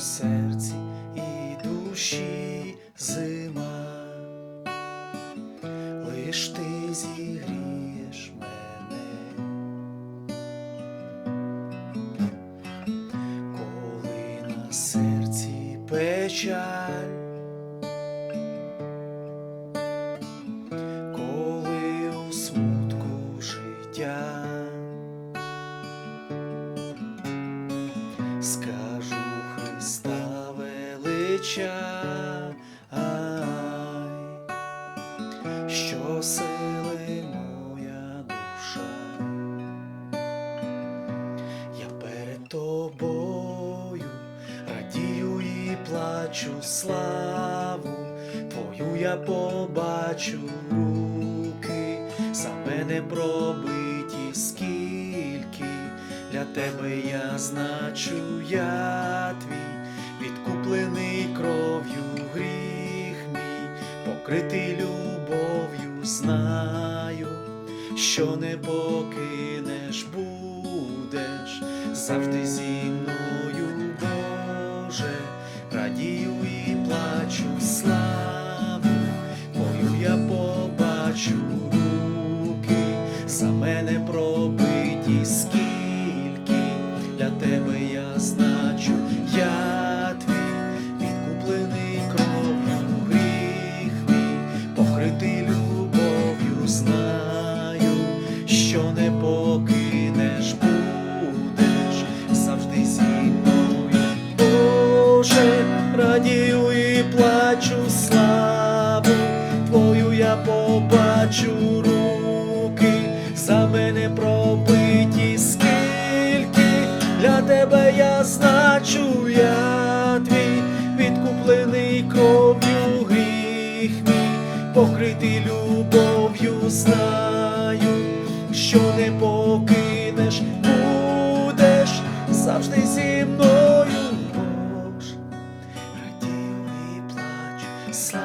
серці і душі зима, лиш ти зігрієш мене, коли на серці печаль. Величай, що сили моя душа, я перед тобою радію і плачу славу. Твою я побачу руки, за мене пробиті скільки, для тебе я значу, я твій, відкуплений покритий любов'ю знаю, що не покинеш, будеш завжди зі мною, Боже, радію і плачу славу, Твою я побачу руки, за мене пробиті скільки, радію і плачу славу, Твою я побачу руки, за мене пробиті скільки, для тебе я значу, я відкуплений кров'ю гріх мій, покритий любов'ю знаю, зі